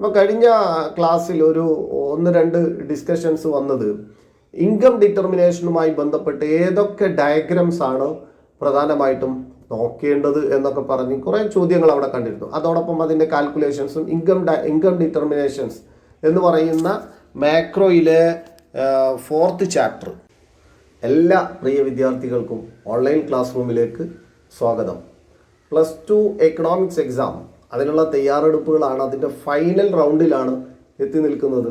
അപ്പോൾ കഴിഞ്ഞ ക്ലാസ്സിൽ ഒരു ഒന്ന് രണ്ട് ഡിസ്കഷൻസ് വന്നത് ഇൻകം ഡിറ്റർമിനേഷനുമായി ബന്ധപ്പെട്ട് ഏതൊക്കെ ഡയഗ്രംസ് ആണ് പ്രധാനമായിട്ടും നോക്കേണ്ടത് എന്നൊക്കെ പറഞ്ഞ് കുറേ ചോദ്യങ്ങൾ അവിടെ കണ്ടിരുന്നു. അതോടൊപ്പം അതിന്റെ കാൽക്കുലേഷൻസും ഇൻകം ഇൻകം ഡിറ്റർമിനേഷൻസ് എന്ന് പറയുന്ന മാക്രോയിലെ ഫോർത്ത് ചാപ്റ്റർ എല്ലാ പ്രിയ വിദ്യാർത്ഥികൾക്കും ഓൺലൈൻ ക്ലാസ് റൂമിലേക്ക് സ്വാഗതം. പ്ലസ് ടു എക്കണോമിക്സ് എക്സാം അതിനുള്ള തയ്യാറെടുപ്പുകളാണ് അതിന്റെ ഫൈനൽ റൗണ്ടിലാണ് എത്തി നിൽക്കുന്നത്.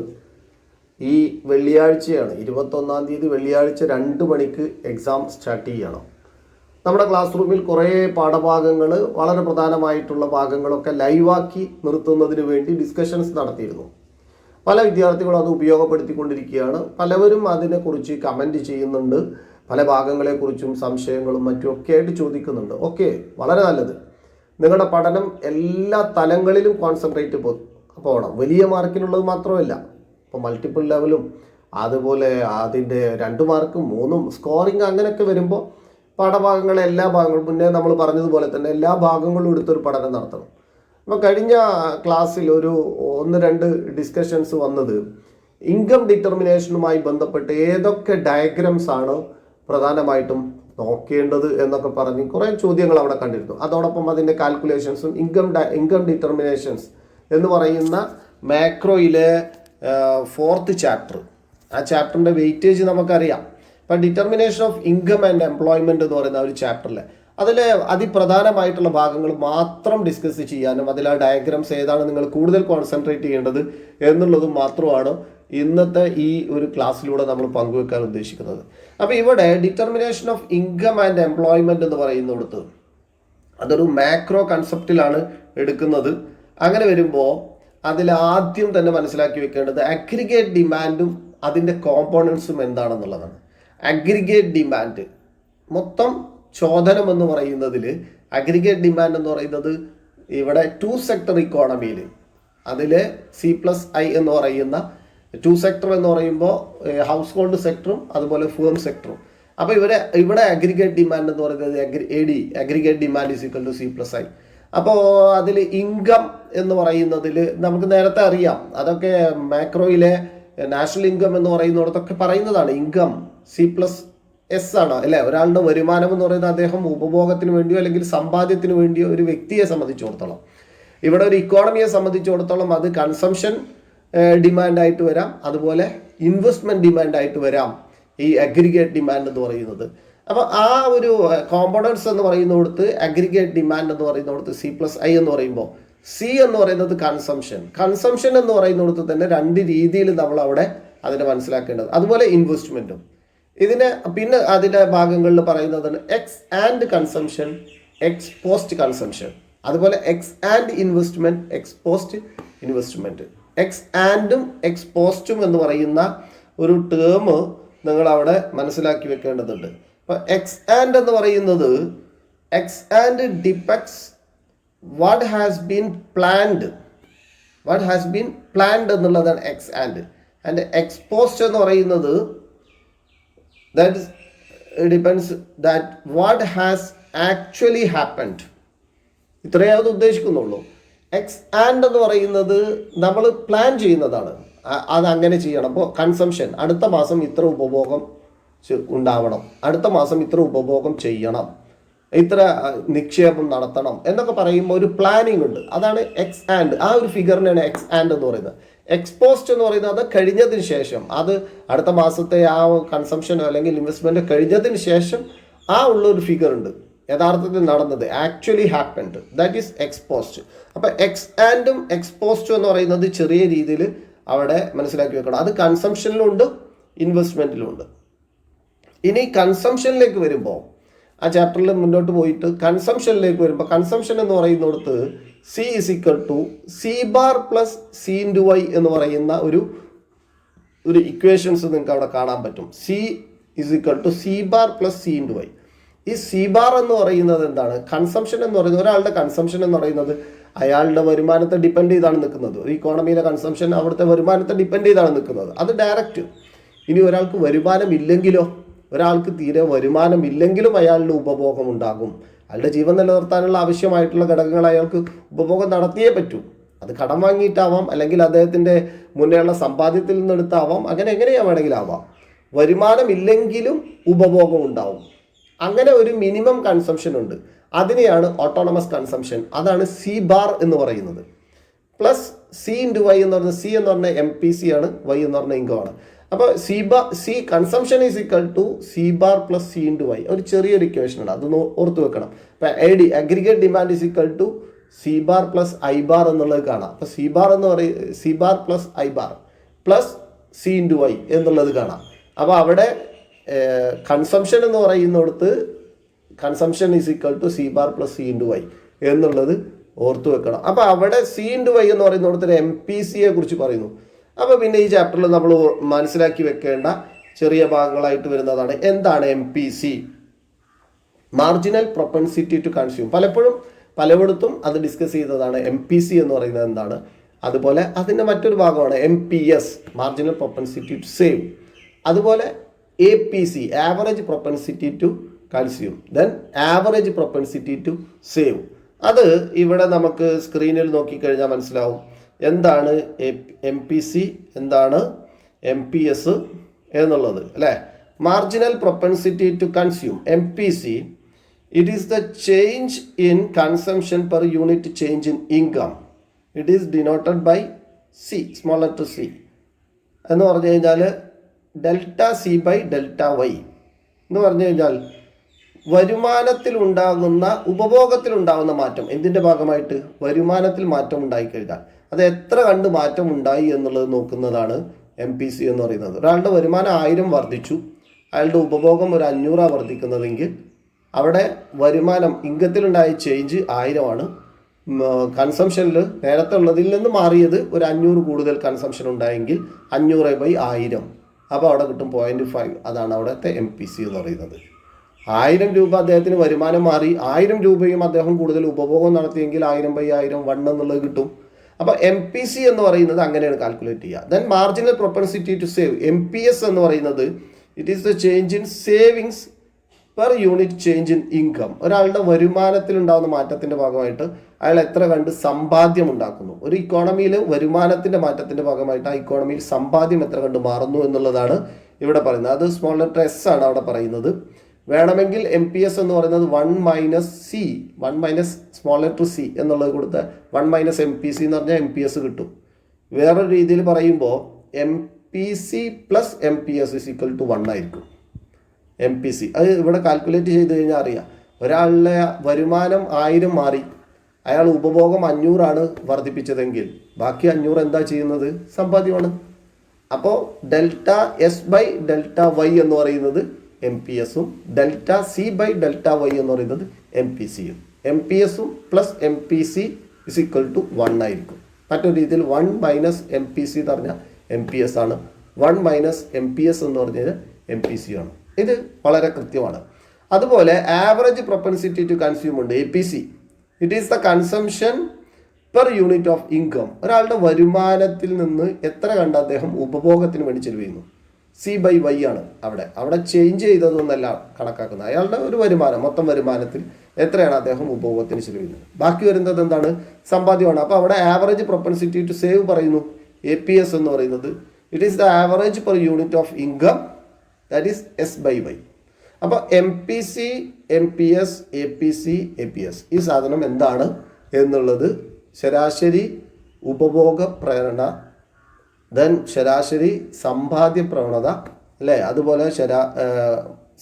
ഈ വെള്ളിയാഴ്ചയാണ് ഇരുപത്തൊന്നാം തീയതി വെള്ളിയാഴ്ച രണ്ട് മണിക്ക് എക്സാം സ്റ്റാർട്ട് ചെയ്യണം. നമ്മുടെ ക്ലാസ് റൂമിൽ കുറേ പാഠഭാഗങ്ങൾ വളരെ പ്രധാനമായിട്ടുള്ള ഭാഗങ്ങളൊക്കെ ലൈവാക്കി നിർത്തുന്നതിന് വേണ്ടി ഡിസ്കഷൻസ് നടത്തിയിരുന്നു. പല വിദ്യാർത്ഥികളും അത് ഉപയോഗപ്പെടുത്തിക്കൊണ്ടിരിക്കുകയാണ്. പലവരും അതിനെക്കുറിച്ച് കമന്റ് ചെയ്യുന്നുണ്ട്. പല ഭാഗങ്ങളെക്കുറിച്ചും സംശയങ്ങളും മറ്റും ഒക്കെ ആയിട്ട് ചോദിക്കുന്നുണ്ട്. ഓക്കെ വളരെ നല്ലത്. നിങ്ങളുടെ പഠനം എല്ലാ തലങ്ങളിലും കോൺസെൻട്രേറ്റ് പോകണം വലിയ മാർക്കിനുള്ളത് മാത്രമല്ല. ഇപ്പോൾ മൾട്ടിപ്പിൾ ലെവലും അതുപോലെ അതിന്റെ രണ്ട് മാർക്കും മൂന്നും സ്കോറിങ് അങ്ങനെയൊക്കെ വരുമ്പോൾ പാഠഭാഗങ്ങളെ എല്ലാ ഭാഗങ്ങളും മുന്നേ നമ്മൾ പറഞ്ഞതുപോലെ തന്നെ എല്ലാ ഭാഗങ്ങളും എടുത്തൊരു പഠനം നടത്തണം. അപ്പോൾ കഴിഞ്ഞ ക്ലാസ്സിൽ ഒരു ഒന്ന് രണ്ട് ഡിസ്കഷൻസ് വന്നത് ഇൻകം ഡിറ്റർമിനേഷനുമായി ബന്ധപ്പെട്ട് ഏതൊക്കെ ഡയഗ്രംസ് ആണ് പ്രധാനമായിട്ടും നോക്കേണ്ടത് എന്നൊക്കെ പറഞ്ഞ് കുറേ ചോദ്യങ്ങൾ അവിടെ കണ്ടിരുന്നു. അതോടൊപ്പം അതിന്റെ കാൽക്കുലേഷൻസും ഇൻകം ഇൻകം ഡിറ്റർമിനേഷൻസ് എന്ന് പറയുന്ന മാക്രോയിലെ ഫോർത്ത് ചാപ്റ്റർ ആ ചാപ്റ്ററിന്റെ വെയിറ്റേജ് നമുക്കറിയാം. ഇപ്പം determination of income and employment എന്ന് പറയുന്ന ഒരു ചാപ്റ്ററിൽ അതിലെ അതിപ്രധാനമായിട്ടുള്ള ഭാഗങ്ങൾ മാത്രം ഡിസ്കസ് ചെയ്യാനും അതിൽ ആ ഡയഗ്രാംസ് ഏതാണ് നിങ്ങൾ കൂടുതൽ കോൺസെൻട്രേറ്റ് ചെയ്യേണ്ടത് എന്നുള്ളത് മാത്രമാണ് ഇന്നത്തെ ഈ ഒരു ക്ലാസ്സിലൂടെ നമ്മൾ പങ്കുവെക്കാൻ ഉദ്ദേശിക്കുന്നത്. അപ്പോൾ ഇവിടെ determination of income and employment എന്ന് പറയുന്നിടത്ത് അതൊരു മാക്രോ കൺസെപ്റ്റിലാണ് എടുക്കുന്നത്. അങ്ങനെ വരുമ്പോൾ അതിൽ ആദ്യം തന്നെ മനസ്സിലാക്കി വെക്കേണ്ടത് അഗ്രിഗേറ്റ് ഡിമാൻഡും അതിന്റെ കോമ്പോണൻസും എന്താണെന്നുള്ളതാണ്. അഗ്രിഗേറ്റ് ഡിമാൻഡ് മൊത്തം ചോദനം എന്ന് പറയുന്നതിൽ അഗ്രിഗേറ്റ് ഡിമാൻഡ് എന്ന് പറയുന്നത് ഇവിടെ ടു സെക്ടർ ഇക്കോണമിയിൽ അതിൽ സി പ്ലസ് ഐ എന്ന് പറയുന്ന ടു സെക്ടർ എന്ന് പറയുമ്പോൾ ഹൗസ് ഹോൾഡ് സെക്ടറും അതുപോലെ ഫേം സെക്ടറും അപ്പോൾ ഇവരെ ഇവിടെ അഗ്രിഗേറ്റ് ഡിമാൻഡ് എന്ന് പറയുന്നത് aggre A D aggregate demand is equal to C plus I അപ്പോൾ അതിൽ ഇൻകം എന്ന് പറയുന്നതിൽ നമുക്ക് നേരത്തെ അറിയാം. അതൊക്കെ മാക്രോയിലെ നാഷണൽ ഇൻകം എന്ന് പറയുന്നിടത്തൊക്കെ പറയുന്നതാണ്. ഇൻകം സി പ്ലസ് എസ് ആണ്? അല്ലെ? ഒരാളുടെ വരുമാനം എന്ന് പറയുന്നത് അദ്ദേഹം ഉപഭോഗത്തിന് വേണ്ടിയോ അല്ലെങ്കിൽ സമ്പാദ്യത്തിന് വേണ്ടിയോ ഒരു വ്യക്തിയെ സംബന്ധിച്ചിടത്തോളം. ഇവിടെ ഒരു ഇക്കോണമിയെ സംബന്ധിച്ചിടത്തോളം അത് കൺസംഷൻ ഡിമാൻഡായിട്ട് വരാം. അതുപോലെ ഇൻവെസ്റ്റ്മെന്റ് ഡിമാൻഡായിട്ട് വരാം. ഈ അഗ്രിഗേറ്റ് ഡിമാൻഡ് എന്ന് പറയുന്നത്. അപ്പോൾ ആ ഒരു കോമ്പോണൻസ് എന്ന് പറയുന്നിടത്ത് അഗ്രിഗേറ്റ് ഡിമാൻഡ് എന്ന് പറയുന്നിടത്ത് സി പ്ലസ് ഐ എന്ന് പറയുമ്പോൾ സി എന്ന് പറയുന്നത് കൺസംഷൻ കൺസംഷൻ എന്ന് പറയുന്നിടത്ത് തന്നെ രണ്ട് രീതിയിൽ നമ്മൾ അവിടെ അതിനെ മനസ്സിലാക്കേണ്ടത്. അതുപോലെ ഇൻവെസ്റ്റ്മെന്റും ഇതിന് പിന്നെ അതിന്റെ ഭാഗങ്ങളിൽ പറയുന്നത് ex ante consumption ex post consumption അതുപോലെ ex ante investment ex post investment ex ആൻഡും ex പോസ്റ്റും എന്ന് പറയുന്ന ഒരു ടേം നിങ്ങൾ അവിടെ മനസ്സിലാക്കി വെക്കേണ്ടതുണ്ട്. അപ്പോൾ എക്സ് ആൻഡ് എന്ന് പറയുന്നത് ex ante depicts what has been planned what has been planned എന്നുള്ളതാണ് ex ante ante ex post എന്ന് പറയുന്നത് that depends that what has actually happened ഇത്രയേ അത് ഉദ്ദേശിക്കുന്നുള്ളൂ. എക്സ് ആൻഡ് എന്ന് പറയുന്നത് നമ്മൾ പ്ലാൻ ചെയ്യുന്നതാണ്. അത് അങ്ങനെ ചെയ്യണം. അപ്പോൾ കൺസംഷൻ അടുത്ത മാസം ഇത്ര ഉപഭോഗം ഉണ്ടാവണം. അടുത്ത മാസം ഇത്ര ഉപഭോഗം ചെയ്യണം. ഇത്ര നിക്ഷേപം നടത്തണം എന്നൊക്കെ പറയുമ്പോൾ ഒരു പ്ലാനിങ് ഉണ്ട്. അതാണ് എക്സ് ആൻഡ് ആ ഒരു ഫിഗറിനാണ് എക്സ് ആൻഡ് എന്ന് പറയുന്നത്. എക്സ്പോസ്റ്റ് എന്ന് പറയുന്നത് അത് കഴിഞ്ഞതിന് ശേഷം അത് അടുത്ത മാസത്തെ ആ കൺസംഷനോ അല്ലെങ്കിൽ ഇൻവെസ്റ്റ്മെന്റ് കഴിഞ്ഞതിന് ശേഷം ആ ഉള്ള ഒരു ഫിഗർ ഉണ്ട്. യഥാർത്ഥത്തിൽ നടന്നത് actually happened that is ex post അപ്പോൾ എക്സ് ആൻഡും എക്സ്പോസ്റ്റും എന്ന് പറയുന്നത് ചെറിയ രീതിയിൽ അവിടെ മനസ്സിലാക്കി വെക്കണം. അത് കൺസംഷനിലുണ്ട് ഇൻവെസ്റ്റ്മെന്റിലുണ്ട് ഇനി കൺസംഷനിലേക്ക് വരുമ്പോൾ ആ ചാപ്റ്ററിൽ മുന്നോട്ട് പോയിട്ട് കൺസംഷനിലേക്ക് വരുമ്പോൾ കൺസംഷൻ എന്ന് പറയുന്നിടത്ത് C is equal to C bar plus C into Y എന്ന് പറയുന്ന ഒരു ഒരു ഇക്വേഷൻസ് നിങ്ങൾക്ക് അവിടെ കാണാൻ പറ്റും. C is equal to C bar plus C into Y ഈ സി ബാർ എന്ന് പറയുന്നത് എന്താണ്? കൺസംഷൻ എന്ന് പറയുന്നത് ഒരാളുടെ കൺസംഷൻ എന്ന് പറയുന്നത് അയാളുടെ വരുമാനത്തെ ഡിപ്പെൻഡ് ചെയ്താണ് നിൽക്കുന്നത്. ഒരു ഇക്കോണമിയിലെ കൺസംഷൻ അവിടുത്തെ വരുമാനത്തെ ഡിപ്പെൻഡ് ചെയ്താണ് നിൽക്കുന്നത്. അത് ഡയറക്റ്റ് ഇനി ഒരാൾക്ക് വരുമാനം ഇല്ലെങ്കിലോ ഒരാൾക്ക് തീരെ വരുമാനം ഇല്ലെങ്കിലും അയാളുടെ ഉപഭോഗം ഉണ്ടാകും അയാളുടെ ജീവൻ നിലനിർത്താനുള്ള ആവശ്യമായിട്ടുള്ള ഘടകങ്ങൾ അയാൾക്ക് ഉപഭോഗം നടത്തിയേ പറ്റൂ. അത് കടം വാങ്ങിയിട്ടാവാം അല്ലെങ്കിൽ അദ്ദേഹത്തിന്റെ മുന്നേയുള്ള സമ്പാദ്യത്തിൽ നിന്നെടുത്താവാം അങ്ങനെ എങ്ങനെയാ വേണമെങ്കിലാവാം വരുമാനം ഇല്ലെങ്കിലും ഉപഭോഗം ഉണ്ടാവും. അങ്ങനെ ഒരു മിനിമം കൺസംഷൻ ഉണ്ട്. അതിനെയാണ് ഓട്ടോണമസ് കൺസംഷൻ അതാണ് സി ബാർ എന്ന് പറയുന്നത്. പ്ലസ് സി ഇന്റു വൈ എന്ന് പറഞ്ഞ സി എന്ന് പറഞ്ഞ എം പി സി ആണ് വൈ എന്ന് പറഞ്ഞ ഇൻകം ആണ്. അപ്പോൾ C bar C consumption is equal to C bar plus C into Y ഒരു ചെറിയൊരു ഇക്വേഷൻ ഉണ്ട്. അത് ഓർത്ത് വെക്കണം. ഇപ്പം A D aggregate demand is equal to C bar plus I bar എന്നുള്ളത് കാണാം. അപ്പോൾ സി ബാർ എന്ന് പറയും C bar plus I bar plus C into Y എന്നുള്ളത് കാണാം. അപ്പോൾ അവിടെ കൺസംഷൻ എന്ന് പറയുന്നിടത്ത് consumption is equal to C bar plus C into Y എന്നുള്ളത് ഓർത്തു വെക്കണം. അപ്പോൾ അവിടെ സി ഇന്റു വൈ എന്ന് പറയുന്നിടത്ത് എം പി സിയെ കുറിച്ച് പറയുന്നു. അപ്പോൾ പിന്നെ ഈ ചാപ്റ്ററിൽ നമ്മൾ മനസ്സിലാക്കി വെക്കേണ്ട ചെറിയ ഭാഗങ്ങളായിട്ട് വരുന്നതാണ്. എന്താണ് M P C marginal propensity to consume പലപ്പോഴും പലയിടത്തും അത് ഡിസ്കസ് ചെയ്തതാണ് എം പി സി എന്ന് പറയുന്നത് എന്താണ്. അതുപോലെ അതിന്റെ മറ്റൊരു ഭാഗമാണ് M P S marginal propensity to save അതുപോലെ A P C average propensity to consume then average propensity to save അത് ഇവിടെ നമുക്ക് സ്ക്രീനിൽ നോക്കിക്കഴിഞ്ഞാൽ മനസ്സിലാവും. എന്താണ് എം പി സി എന്താണ് എം പി എസ് എന്നുള്ളത് അല്ലേ? Marginal propensity to consume M P C it is the change in consumption per unit change in income it is denoted by C small letter C എന്ന് പറഞ്ഞു കഴിഞ്ഞാൽ delta C by delta Y എന്ന് പറഞ്ഞു കഴിഞ്ഞാൽ ഉപഭോഗത്തിൽ ഉണ്ടാകുന്ന മാറ്റം. എന്തിന്റെ ഭാഗമായിട്ട്? വരുമാനത്തിൽ മാറ്റം ഉണ്ടായിക്കഴിഞ്ഞാൽ. അത് എത്ര കണ്ട് മാറ്റം ഉണ്ടായി എന്നുള്ളത് നോക്കുന്നതാണ് എം പി സി എന്ന് പറയുന്നത്. ഒരാളുടെ വരുമാനം ആയിരം വർദ്ധിച്ചു. അയാളുടെ ഉപഭോഗം ഒരു അഞ്ഞൂറാണ് വർദ്ധിക്കുന്നതെങ്കിൽ അവിടെ വരുമാനം ഇംഗത്തിലുണ്ടായ ചേഞ്ച് ആയിരമാണ്. കൺസംഷനിൽ നേരത്തെ ഉള്ളതിൽ നിന്ന് മാറിയത് ഒരു അഞ്ഞൂറ് കൂടുതൽ കൺസംഷൻ ഉണ്ടായെങ്കിൽ അഞ്ഞൂറ് ബൈ ആയിരം. അപ്പോൾ അവിടെ കിട്ടും പോയിന്റ് ഫൈവ് അതാണ് അവിടുത്തെ എം പി സി എന്ന് പറയുന്നത്. ആയിരം രൂപ അദ്ദേഹത്തിന് വരുമാനം മാറി. ആയിരം രൂപയും അദ്ദേഹം കൂടുതൽ ഉപഭോഗം നടത്തിയെങ്കിൽ ആയിരം ബൈ ആയിരം വൺ എന്നുള്ളത് കിട്ടും. അപ്പോൾ എം പി സി എന്ന് പറയുന്നത് അങ്ങനെയാണ് കാൽക്കുലേറ്റ് ചെയ്യുക. Then marginal propensity to save M P S എന്ന് പറയുന്നത് it is the change in savings per unit change in income ഒരാളുടെ വരുമാനത്തിൽ ഉണ്ടാകുന്ന മാറ്റത്തിന്റെ ഭാഗമായിട്ട് അയാൾ എത്ര കണ്ട് സമ്പാദ്യം ഉണ്ടാക്കുന്നു. ഒരു ഇക്കോണമിയിൽ വരുമാനത്തിന്റെ മാറ്റത്തിന്റെ ഭാഗമായിട്ട് ആ ഇക്കോണമിയിൽ സമ്പാദ്യം എത്ര കണ്ട് മാറുന്നു എന്നുള്ളതാണ് ഇവിടെ പറയുന്നത്. അത് സ്മോൾ ലെറ്റർ എസ് ആണ് അവിടെ പറയുന്നത്. വേണമെങ്കിൽ എം പി എസ് എന്ന് പറയുന്നത് one minus C one minus small letter C എന്നുള്ളത് കൊടുത്ത് one minus M P C എന്ന് പറഞ്ഞാൽ എം പി എസ് കിട്ടും. വേറൊരു രീതിയിൽ പറയുമ്പോൾ M P C plus M P S is equal to one ആയിരിക്കും. എം പി സി അത് ഇവിടെ കാൽക്കുലേറ്റ് ചെയ്ത് കഴിഞ്ഞാൽ അറിയാം. ഒരാളുടെ വരുമാനം ആയിരം മാറി. അയാൾ ഉപഭോഗം അഞ്ഞൂറാണ് വർദ്ധിപ്പിച്ചതെങ്കിൽ. ബാക്കി അഞ്ഞൂറ് എന്താ ചെയ്യുന്നത്? സമ്പാദ്യമാണ്. അപ്പോൾ delta S by delta Y എന്ന് പറയുന്നത് എം പി എസും delta C by delta Y എന്ന് പറയുന്നത് എം പി സിയും എം പി എസും plus M P C is equal to one ആയിരിക്കും. മറ്റൊരു രീതിയിൽ one minus M P C എന്ന് പറഞ്ഞാൽ എം പി എസ് ആണ്. One minus M P S എന്ന് പറഞ്ഞാൽ എം പി സി ആണ്. ഇത് വളരെ കൃത്യമാണ്. അതുപോലെ ആവറേജ് പ്രൊപ്പൻസിറ്റി ടു കൺസ്യൂം ഉണ്ട് A P C it is the consumption per unit of income ഒരാളുടെ വരുമാനത്തിൽ നിന്ന് എത്ര കണ്ട് അദ്ദേഹം ഉപഭോഗത്തിന് വേണ്ടി ചെലവ് ചെയ്യുന്നു സി ബൈ വൈ ആണ് അവിടെ. അവിടെ ചേഞ്ച് ചെയ്തതൊന്നല്ല കണക്കാക്കുന്നത്. അയാളുടെ ഒരു വരുമാനം മൊത്തം വരുമാനത്തിൽ എത്രയാണ് അദ്ദേഹം ഉപഭോഗത്തിന് ചെലവിടുന്നത് ബാക്കി വരുന്നത് എന്താണ്? സമ്പാദ്യമാണ്. അപ്പോൾ അവിടെ ആവറേജ് പ്രൊപ്പൻസിറ്റി ടു സേവ് പറയുന്നു. എ പി എസ് എന്ന് പറയുന്നത് it is the average per unit of income that is S by Y അപ്പോൾ M P C M P S A P C A P S ഈ സാധനം എന്താണ് എന്നുള്ളത് ശരാശരി ഉപഭോഗ പ്രേരണ ദെൻ ശരാശരി സമ്പാദ്യ പ്രവണത അല്ലേ? അതുപോലെ ശരാ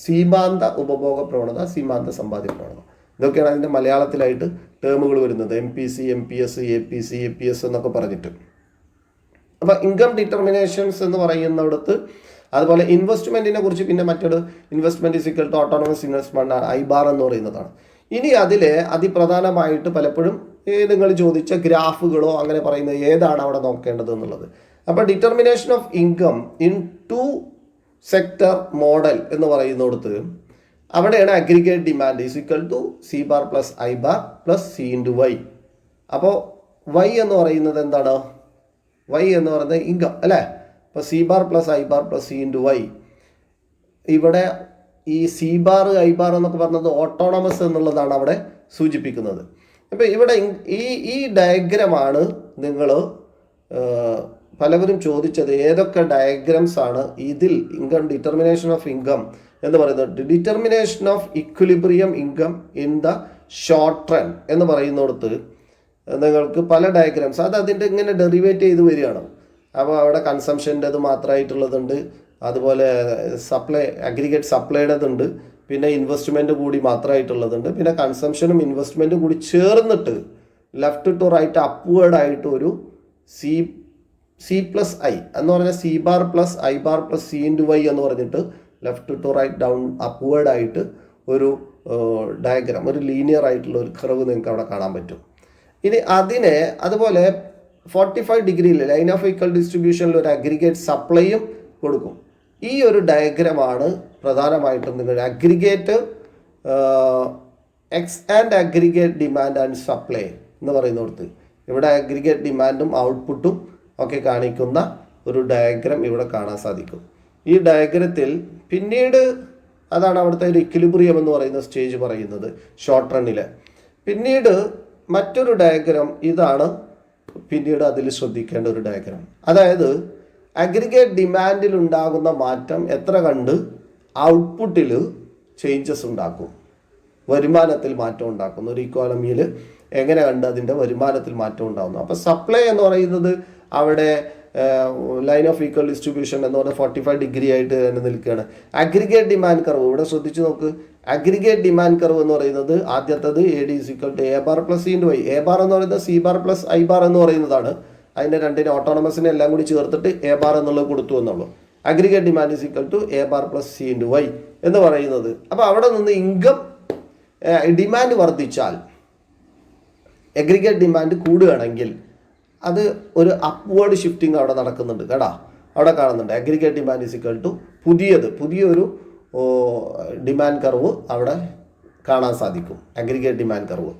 സീമാന്ത ഉപഭോഗ പ്രവണത സീമാന്ത സമ്പാദ്യ പ്രവണത. ഇതൊക്കെയാണ് അതിന്റെ മലയാളത്തിലായിട്ട് ടേമുകൾ വരുന്നത്. M P C M P S A P C A P S എന്നൊക്കെ പറഞ്ഞിട്ട്. അപ്പോൾ ഇൻകം ഡിറ്റർമിനേഷൻസ് എന്ന് പറയുന്നിടത്ത് അതുപോലെ ഇൻവെസ്റ്റ്മെന്റിനെ കുറിച്ച് പിന്നെ മറ്റൊരു investment is equal to autonomous I bar എന്ന് പറയുന്നതാണ്. ഇനി അതിൽ അതിപ്രധാനമായിട്ട് പലപ്പോഴും നിങ്ങൾ ചോദിച്ച ഗ്രാഫുകളോ അങ്ങനെ പറയുന്നത് ഏതാണ് അവിടെ നോക്കേണ്ടത് എന്നുള്ളത്. അപ്പോൾ determination of income in two sector model എന്ന് പറയുന്നിടത്ത് അവിടെയാണ് aggregate demand is equal to C bar plus I bar plus C into Y അപ്പോൾ വൈ എന്ന് പറയുന്നത് എന്താണ്? വൈ എന്ന് പറയുന്നത് ഇൻകം അല്ലേ? അപ്പോൾ C bar plus I bar plus C into Y ഇവിടെ ഈ സി ബാർ ഐ ബാർ എന്നൊക്കെ പറഞ്ഞത് ഓട്ടോണമസ് എന്നുള്ളതാണ് അവിടെ സൂചിപ്പിക്കുന്നത്. അപ്പോൾ ഇവിടെ ഈ ഈ ഡയഗ്രമാണ് നിങ്ങൾ പലവരും ചോദിച്ചത് ഏതൊക്കെ ഡയഗ്രംസ് ആണ് ഇതിൽ ഇൻകം ഡിറ്റർമിനേഷൻ ഓഫ് ഇൻകം എന്ന് പറയുന്നത്. Determination of equilibrium income in the short run എന്ന് പറയുന്നിടത്ത് നിങ്ങൾക്ക് പല ഡയഗ്രാംസ് അത് അതിന്റെ ഇങ്ങനെ ഡെറിവേറ്റ് ചെയ്ത് വരികയാണ്. അപ്പോൾ അവിടെ കൺസംഷന്റെത് മാത്രമായിട്ടുള്ളതുണ്ട്. അതുപോലെ സപ്ലൈ അഗ്രിഗേറ്റ് സപ്ലൈയുടേതുണ്ട് പിന്നെ ഇൻവെസ്റ്റ്മെന്റ് കൂടി മാത്രമായിട്ടുള്ളതുണ്ട്. പിന്നെ കൺസംഷനും ഇൻവെസ്റ്റ്മെന്റും കൂടി ചേർന്നിട്ട് ലെഫ്റ്റ് ടു റൈറ്റ് അപ്വേർഡ് ഒരു സി സി പ്ലസ് ഐ എന്ന് പറഞ്ഞാൽ C bar plus I bar plus C into Y എന്ന് പറഞ്ഞിട്ട് left to right down upward ആയിട്ട് ഒരു ഡയഗ്രാം ഒരു ലീനിയർ ആയിട്ടുള്ള ഒരു കർവ് നിങ്ങൾക്ക് അവിടെ കാണാൻ പറ്റും. ഇനി അതിനെ അതുപോലെ ഫോർട്ടി ഫൈവ് ഡിഗ്രിയിൽ ലൈൻ ഓഫ് ഈക്വൽ ഡിസ്ട്രിബ്യൂഷനിൽ ഒരു അഗ്രിഗേറ്റ് സപ്ലൈയും കൊടുക്കും. ഈ ഒരു ഡയഗ്രമാണ് പ്രധാനമായിട്ടും നിങ്ങൾ aggregate ex ante aggregate demand and supply എന്ന് പറയുന്നിടത്ത്. ഇവിടെ അഗ്രിഗേറ്റ് ഡിമാൻഡും ഔട്ട്പുട്ടും ഒക്കെ കാണിക്കുന്ന ഒരു ഡയഗ്രം ഇവിടെ കാണാൻ സാധിക്കും. ഈ ഡയഗ്രത്തിൽ പിന്നീട് അതാണ് അവിടുത്തെ ഒരു ഇക്വിലിബ്രിയം എന്ന് പറയുന്ന സ്റ്റേജ് പറയുന്നത് ഷോർട്ട് റണ്ണിൽ പിന്നീട് മറ്റൊരു ഡയഗ്രം ഇതാണ് പിന്നീട് അതിൽ ശ്രദ്ധിക്കേണ്ട ഒരു ഡയഗ്രം അതായത് അഗ്രിഗേറ്റ് ഡിമാൻഡിൽ ഉണ്ടാകുന്ന മാറ്റം എത്ര കണ്ട് ഔട്ട്പുട്ടിൽ ചേഞ്ചസ് ഉണ്ടാക്കും. വരുമാനത്തിൽ മാറ്റം ഉണ്ടാക്കുന്നു. ഒരു ഇക്കോണമിയിൽ എങ്ങനെ കണ്ട് അതിന്റെ വരുമാനത്തിൽ മാറ്റം ഉണ്ടാകുന്നു അപ്പോൾ സപ്ലൈ എന്ന് പറയുന്നത് അവിടെ ലൈൻ ഓഫ് ഈക്വൽ ഡിസ്ട്രിബ്യൂഷൻ എന്ന് പറഞ്ഞാൽ ഫോർട്ടി ഫൈവ് ഡിഗ്രി ആയിട്ട് തന്നെ നിൽക്കുകയാണ്. അഗ്രിഗേറ്റ് ഡിമാൻഡ് കർവ് ഇവിടെ ശ്രദ്ധിച്ചു നോക്ക്. അഗ്രിഗേറ്റ് ഡിമാൻഡ് കർവ് എന്ന് പറയുന്നത് ആദ്യത്തത് A D is equal to A bar plus into Y A bar എന്ന് പറയുന്നത് C bar plus I bar എന്ന് പറയുന്നതാണ്. അതിന്റെ രണ്ടിനെ ഓട്ടോണമസിനെ എല്ലാം കൂടി ചേർത്തിട്ട് എ ബാർ എന്നുള്ളത് കൊടുത്തു എന്നുള്ളൂ. Aggregate demand is equal to A bar plus C into Y എന്ന് പറയുന്നത്. അപ്പോൾ അവിടെ നിന്ന് ഇൻകം ഡിമാൻഡ് വർദ്ധിച്ചാൽ അഗ്രിഗേറ്റ് ഡിമാൻഡ് കൂടുകയാണെങ്കിൽ അത് ഒരു അപ്വേർഡ് ഷിഫ്റ്റിംഗ് അവിടെ നടക്കുന്നുണ്ട് കേടാ അവിടെ കാണുന്നുണ്ട്. Aggregate demand is equal to പുതിയത് പുതിയൊരു ഡിമാൻഡ് കർവ് അവിടെ കാണാൻ സാധിക്കും. അഗ്രിഗേറ്റ് ഡിമാൻഡ് കർവ്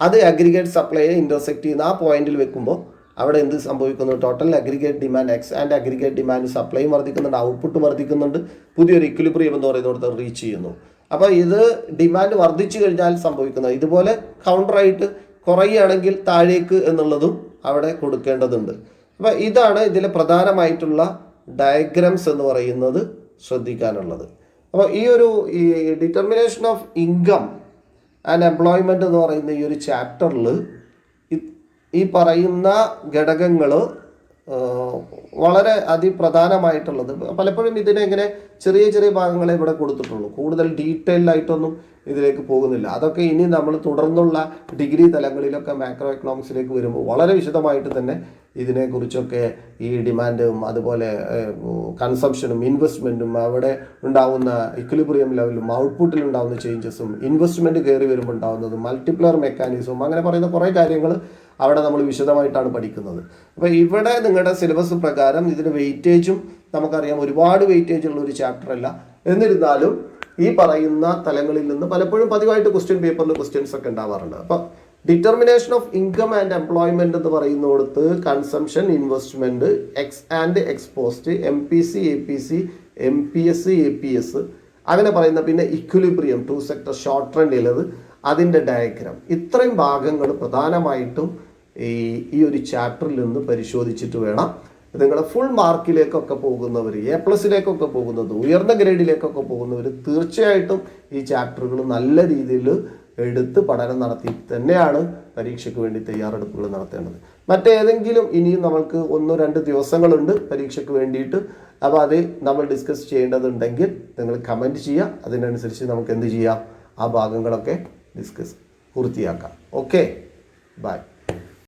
അത് അഗ്രിഗേറ്റ് സപ്ലൈയെ ഇന്റർസെക്റ്റ് ചെയ്യുന്ന ആ പോയിന്റിൽ വെക്കുമ്പോൾ അവിടെ എന്ത് സംഭവിക്കുന്നു? Total aggregate demand ex ante aggregate demand സപ്ലൈയും വർദ്ധിക്കുന്നുണ്ട് ഔട്ട്പുട്ട് വർദ്ധിക്കുന്നുണ്ട് പുതിയൊരു ഇക്വിലിബ്രിയം എന്ന് പറയുന്നിടത്ത് റീച്ച് ചെയ്യുന്നു. അപ്പോൾ ഇത് ഡിമാൻഡ് വർദ്ധിച്ചു കഴിഞ്ഞാൽ സംഭവിക്കുന്നത് ഇതുപോലെ കൗണ്ടറായിട്ട് കുറയുകയാണെങ്കിൽ താഴേക്ക് എന്നുള്ളതും അവിടെ കൊടുക്കേണ്ടതുണ്ട്. അപ്പോൾ ഇതാണ് ഇതിലെ പ്രധാനമായിട്ടുള്ള ഡയഗ്രംസ് എന്ന് പറയുന്നത് ശ്രദ്ധിക്കാനുള്ളത്. അപ്പോൾ ഈ ഒരു ഈ determination of income and employment എന്ന് പറയുന്ന ഈ ഒരു ചാപ്റ്ററിൽ ഈ പറയുന്ന ഘടകങ്ങൾ വളരെ അതിപ്രധാനമായിട്ടുള്ളത്. പലപ്പോഴും ഇതിനെ ഇങ്ങനെ ചെറിയ ചെറിയ ഭാഗങ്ങളെ ഇവിടെ കൊടുത്തിട്ടുള്ളൂ. കൂടുതൽ ഡീറ്റെയിൽ ആയിട്ടൊന്നും ഇതിലേക്ക് പോകുന്നില്ല. അതൊക്കെ ഇനി നമ്മൾ തുടർന്നുള്ള ഡിഗ്രി തലങ്ങളിലൊക്കെ മാക്രോ എക്കണോമിക്സിലേക്ക് വരുമ്പോൾ വളരെ വിശദമായിട്ട് തന്നെ ഇതിനെക്കുറിച്ചൊക്കെ ഈ ഡിമാൻഡും അതുപോലെ കൺസംഷനും ഇൻവെസ്റ്റ്മെന്റും അവിടെ ഉണ്ടാവുന്ന ഇക്വിലിബ്രിയം ലെവലും ഔട്ട്പുട്ടിൽ ഉണ്ടാവുന്ന ചേഞ്ചസും ഇൻവെസ്റ്റ്മെന്റ് കയറി വരുമ്പോൾ ഉണ്ടാവുന്നതും മൾട്ടിപ്ലയർ മെക്കാനിസവും അങ്ങനെ പറയുന്ന കുറേ കാര്യങ്ങൾ അവിടെ നമ്മൾ വിശദമായിട്ടാണ് പഠിക്കുന്നത്. അപ്പോൾ ഇവിടെ നിങ്ങളുടെ സിലബസ് പ്രകാരം ഇതിന് വെയിറ്റേജും നമുക്കറിയാം ഒരുപാട് വെയിറ്റേജ് ഉള്ള ഒരു ചാപ്റ്റർ അല്ല. എന്നിരുന്നാലും ഈ പറയുന്ന തലങ്ങളിൽ നിന്ന് പലപ്പോഴും പതിവായിട്ട് ക്വസ്റ്റ്യൻ പേപ്പറിൽ ക്വസ്റ്റ്യൻസ് ഒക്കെ ഉണ്ടാവാറുണ്ട്. അപ്പോൾ determination of income and employment എന്ന് പറയുന്നിടത്ത് consumption investment ex ante ex post M P C A P C M P S A P S അങ്ങനെ പറയുന്ന പിന്നെ ഇക്വിലിബ്രിയം ടു സെക്ടർ ഷോർട്ട് ട്രെൻഡിലത് അതിന്റെ ഡയഗ്രാം ഇത്രയും ഭാഗങ്ങൾ പ്രധാനമായിട്ടും ഈ ഈ ഒരു ചാപ്റ്ററിൽ നിന്ന് പരിശോധിച്ചിട്ട് വേണം. നിങ്ങൾ ഫുൾ മാർക്കിലേക്കൊക്കെ പോകുന്നവർ എ പ്ലസിലേക്കൊക്കെ പോകുന്നത് ഉയർന്ന ഗ്രേഡിലേക്കൊക്കെ പോകുന്നവർ തീർച്ചയായിട്ടും ഈ ചാപ്റ്ററുകൾ നല്ല രീതിയിൽ എടുത്ത് പഠനം നടത്തി തന്നെയാണ് പരീക്ഷയ്ക്ക് വേണ്ടി തയ്യാറെടുപ്പുകൾ നടത്തേണ്ടത്. മറ്റേതെങ്കിലും ഇനിയും നമ്മൾക്ക് ഒന്നോ രണ്ട് ദിവസങ്ങളുണ്ട് പരീക്ഷയ്ക്ക് വേണ്ടിയിട്ട്. അപ്പോൾ അത് നമ്മൾ ഡിസ്കസ് ചെയ്യേണ്ടതുണ്ടെങ്കിൽ നിങ്ങൾ കമന്റ് ചെയ്യുക. അതിനനുസരിച്ച് നമുക്ക് എന്ത് ചെയ്യാം? ആ ഭാഗങ്ങളൊക്കെ ഡിസ്കസ് പൂർത്തിയാക്കാം. Okay bye